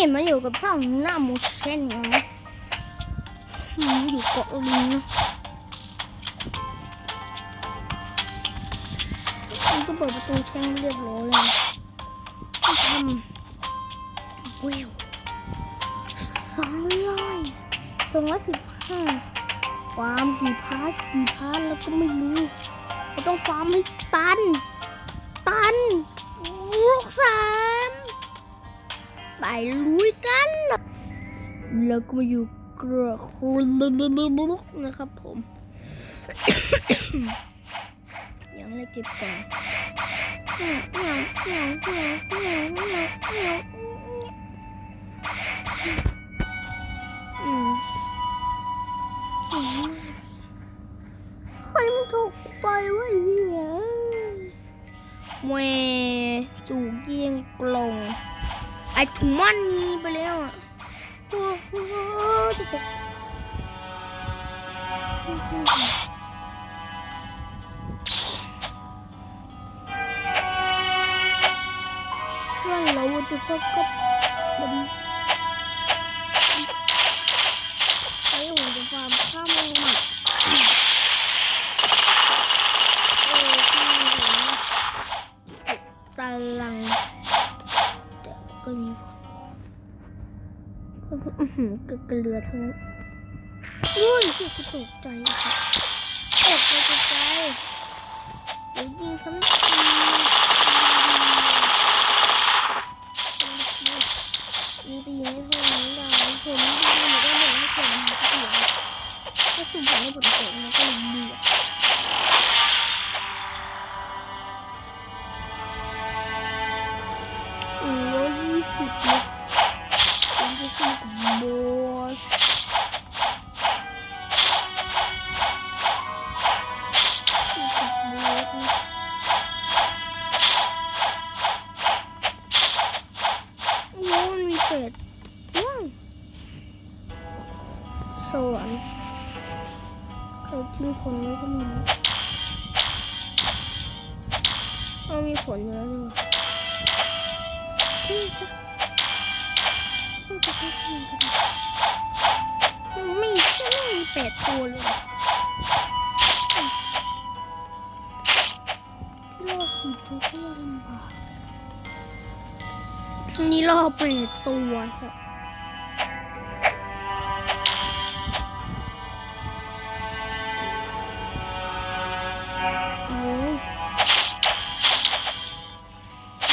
นี่มาอยู่กับช่องหน้ามูเชนอย่างนะอืมอยู่เกาะลิงนะมันก็เปิดประตูแช่งเรียบร้อยเลยทำเวลสองร้อยสองร้อยสิบห้าฟาร์มกี่พาร์ทกี่พาร์ทแล้วก็ไม่รู้เราต้องฟาร์มให้ตัน ตันลูกสาม ไปลุยกันเลยแล้วก็มาอยู่กระโคนนะครับผมยังเลยเก็บก่อน มันนีไปแล้วอะโอ้โหจะตกว่าเราจะฟักกับมันไอ้หัวจะฟาร์มข้าม ก็มีผลอื้อหือกระเกลือทั้งนั้นอุ้ยคือจะตกใจค่ะตกใจใจเดี๋ยวยิงซ้ำทียิงตีไม่เท่านั้นได้ผมยิงหนูก็เหมือนไม่เสียงเสียงถ้าสุ่มผมให้ผลเสียง มันมีเป็ดว้าวสวรรค์ใครทิ้งผลไว้ก็มีเอามีผลอยู่แล้วนี่หว่าทิ้งซะพูดจะพูดเองกันไม่ไม่มีแปดตัวเลยที่รอดสี่ตัวก็ลำบาก นนี่รอดแปดตัวค่ะ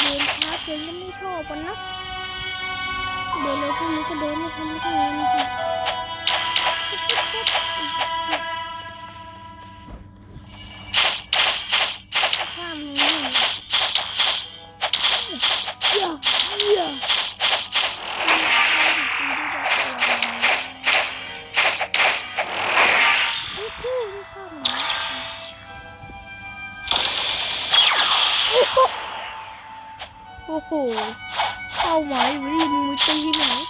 เดินช้าเกินก็ไม่ชอบกันนะ เดินเลยพวกนี้ก็เดินม่ทันไม่ทันไม่ทัน ยอะโอ้โหเป้าหมายอยู่นี่มึงไปตีไหน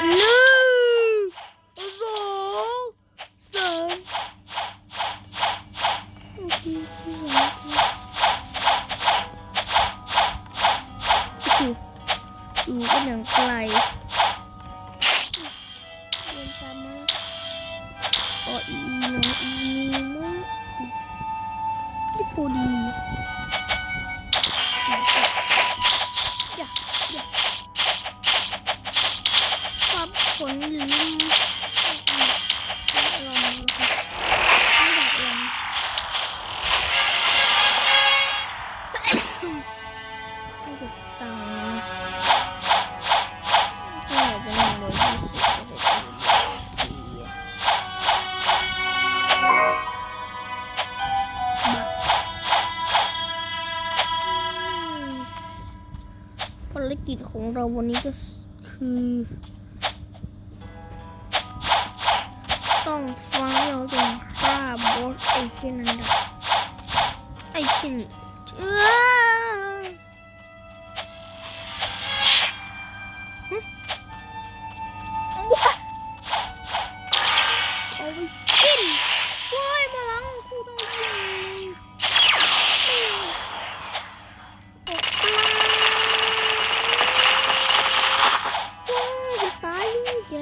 หนึ่งสองสามโอเคอยู่กันอย่างไกลเดินตามมาก็อีน้องอีนูไม่ได้พอดี ของเราวันนี้ก็คือ ต้องฟังเราจนฆ่าบอสไอเช่นนั้นได้ไอเช่นนี้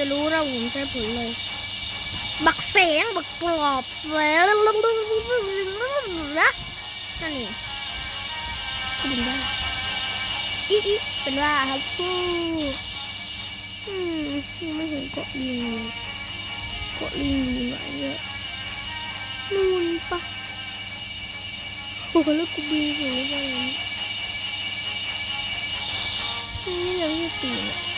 จะรู้นะผมใช้ผลเลย บักเสียงบักปลอบแล้วนะนั่นเองก็ดึงได้อีอีเป็นว่าครับผู้อืมยังไม่เห็นเกาะลิงเลยเกาะลิงอยู่ไหนอะนู่นปะโอ้โหแล้วกูบินถึงได้ยังไงนี่ยังไม่ตื่นอ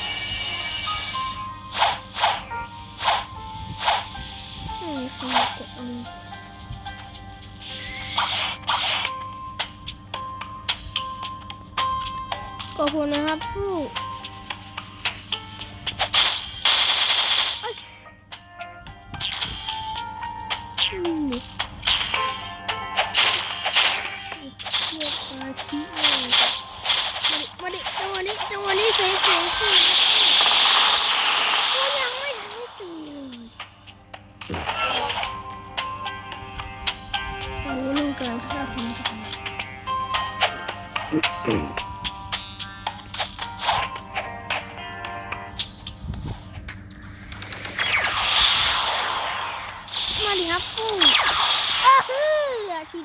คุณนะครับผู้เอ้ย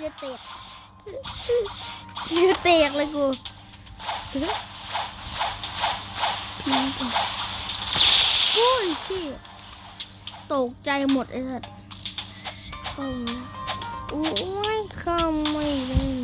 อทีเตกทีเดียวเตกเลยกูโอ้ยพี่ตกใจหมดไอ้สัตว์โอ้ยเข้าไม่ได้